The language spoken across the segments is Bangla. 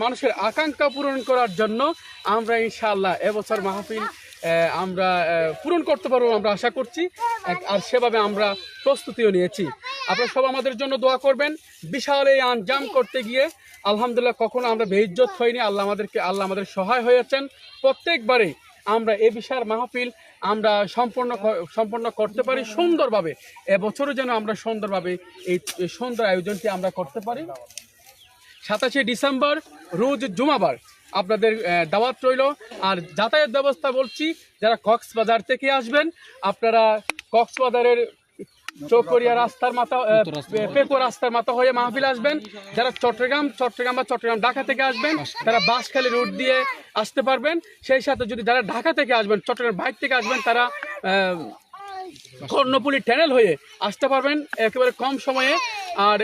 মানুষের আকাঙ্ক্ষা পূরণ করার জন্য আমরা ইনশাআল্লাহ এবছর মাহফিল আমরা পূরণ করতে পারব আমরা আশা করছি। আর সেভাবে আমরা প্রস্তুতিও নিয়েছি। আপনারা সব আমাদের জন্য দোয়া করবেন। বিশাল এই আঞ্জাম করতে গিয়ে আলহামদুলিল্লাহ কখনো আমরা বেইজ্জত হইনি। আল্লাহ আমাদেরকে, আল্লাহ আমাদের সহায় হয়েছেন। প্রত্যেকবারে আমরা এ বিশাল মাহফিল আমরা সম্পূর্ণ ক- সম্পন্ন করতে পারি সুন্দরভাবে। এবছরও যেন আমরা সুন্দরভাবে এই সুন্দর আয়োজনটি আমরা করতে পারি। সাতাশে ডিসেম্বর রোজ জুমাবার আপনাদের দাওয়াত রইল। আর যাতায়াত ব্যবস্থা বলছি যারা কক্সবাজার থেকে আসবেন আপনারা কক্সবাজারের চৌকরিয়া রাস্তার মাথা পেকো রাস্তার মাথা হয়ে মাহফিল আসবেন। যারা চট্টগ্রাম চট্টগ্রাম বা চট্টগ্রাম ঢাকা থেকে আসবেন তারা বাঁশখালী রুট দিয়ে আসতে পারবেন। সেই সাথে যদি যারা ঢাকা থেকে আসবেন চট্টগ্রাম বাইর থেকে আসবেন তারা কর্ণপুলি ট্যানেল হয়ে আসতে পারবেন একেবারে কম সময়ে। আর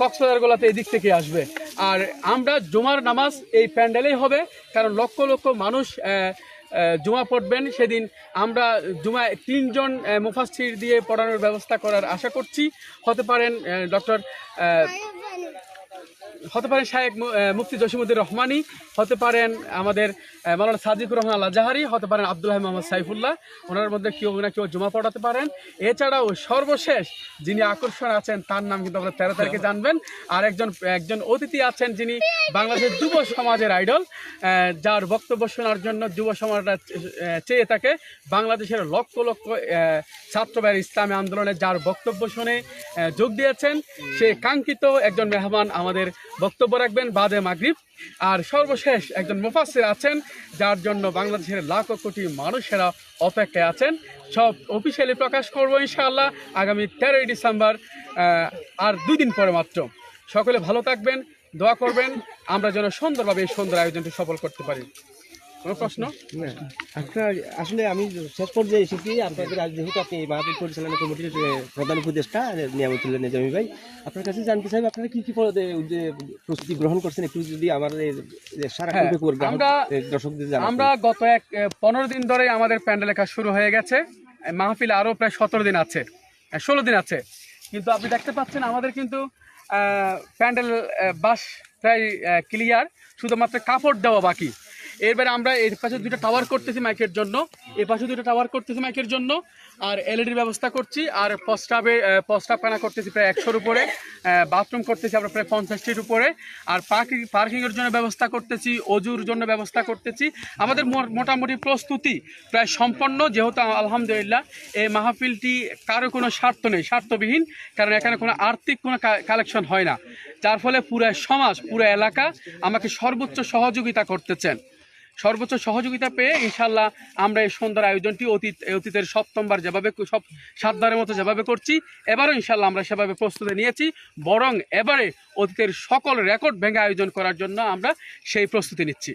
কক্সবাজার গোলাতে এই দিক থেকে আসবে। আর আমরা জুমার নামাজ এই প্যান্ডেলেই হবে, কারণ লক্ষ লক্ষ মানুষ জুমা পড়বেন। সেদিন আমরা জুমা তিনজন মুফাস্থির দিয়ে পড়ানোর ব্যবস্থা করার আশা করছি। হতে পারেন ডক্টর হতে পারেন আহ, মুফতি জসিমুদ্দিন রহমানি হতে পারেন আমাদের আহ, মাওলানা সাদিকুর রহমান আল্লাহ জাহারি হতে পারেন আব্দুল্লাহ মোহাম্মদ সাইফুল্লাহ ওনার মধ্যে কেউ না কেউ জমা পড়াতে পারেন। এছাড়াও সর্বশেষ যিনি আকর্ষণ আছেন তার নাম কিন্তু আমরা তেরো তারিখে জানবেন আর একজন একজন অতিথি আছেন যিনি বাংলাদেশের যুব সমাজের আইডল যার বক্তব্য শোনার জন্য যুব সমাজরা চেয়ে থাকে বাংলাদেশের লক্ষ লক্ষ আহ, ছাত্র ভাইয়ের ইসলামী আন্দোলনে যার বক্তব্য শুনে যোগ দিয়েছেন। সে কাঙ্ক্ষিত একজন মেহমান আমাদের বক্তব্য রাখবেন বাদে মাগরিব। আর সর্বশেষ একজন মুফাসির আছেন, যার জন্য বাংলাদেশের লাখ কোটি মানুষেরা অপেক্ষায় আছেন। সব অফিসিয়ালি প্রকাশ করব ইনশাআল্লাহ আগামী তেরোই ডিসেম্বর আর দুই দিন পরে মাত্র। সকলে ভালো থাকবেন, দোয়া করবেন। আমরা যেন সুন্দরভাবে এই সুন্দর আয়োজনটি সফল করতে পারি। কোনো প্রশ্ন? না। আপনার আসলে আমি শেষ পর্যায়ে এসেছি। আপনাদের আজ যেহেতু আপনি এই পরিচালনা কমিটির প্রধান উপদেষ্টা নিয়ামতুল্লাহ নিজামী ভাই আপনার কাছে জানতে চাইব আপনারা কি কি প্রস্তুতি গ্রহণ করছেন? একটু যদি আমার সারা হ্যাঁ, আমরা- দর্শকদের আমরা গত এক পনেরো দিন ধরে আমাদের প্যান্ডেলের কাজ শুরু হয়ে গেছে। মাহফিল আরও প্রায় সতেরো দিন আছে। ষোলো দিন আছে। কিন্তু আপনি দেখতে পাচ্ছেন আমাদের কিন্তু আহ, প্যান্ডেল বাস প্রায় ক্লিয়ার। শুধুমাত্র কাপড় দেওয়া বাকি। এরপরে আমরা এর পাশে দুটো টাওয়ার করতেছি মাইকের জন্য। এর পাশে দুটো টাওয়ার করতেছি মাইকের জন্য। আর এলইডির ব্যবস্থা করছি। আর প্রস্তাবে কানা করতেছি প্রায় একশোর উপরে। বাথরুম করতেছি আমরা প্রায় পঞ্চাশটির উপরে। আর পার্কিং পার্কিংয়ের জন্য ব্যবস্থা করতেছি, অজুর জন্য ব্যবস্থা করতেছি। আমাদের মোটামুটি প্রস্তুতি প্রায় সম্পন্ন, যেহেতু আলহামদুলিল্লাহ এই মাহফিলটি কারও কোনো স্বার্থ নেই, স্বার্থবিহীন, কারণ এখানে কোনো আর্থিক কোনো কালেকশন হয় না। যার ফলে পুরো সমাজ, পুরো এলাকা আমাকে সর্বোচ্চ সহযোগিতা করতেছেন। সর্বোচ্চ সহযোগিতা পেয়ে ইনশাল্লাহ আমরা এই সুন্দর আয়োজনটি অতীত, অতীতের সপ্তমবার যেভাবে সব সাতবারের মতো যেভাবে করছি, এবারও ইনশাল্লাহ আমরা সেভাবে প্রস্তুতি নিয়েছি, বরং এবারে অতীতের সকল রেকর্ড ভেঙে আয়োজন করার জন্য আমরা সেই প্রস্তুতি নিচ্ছি।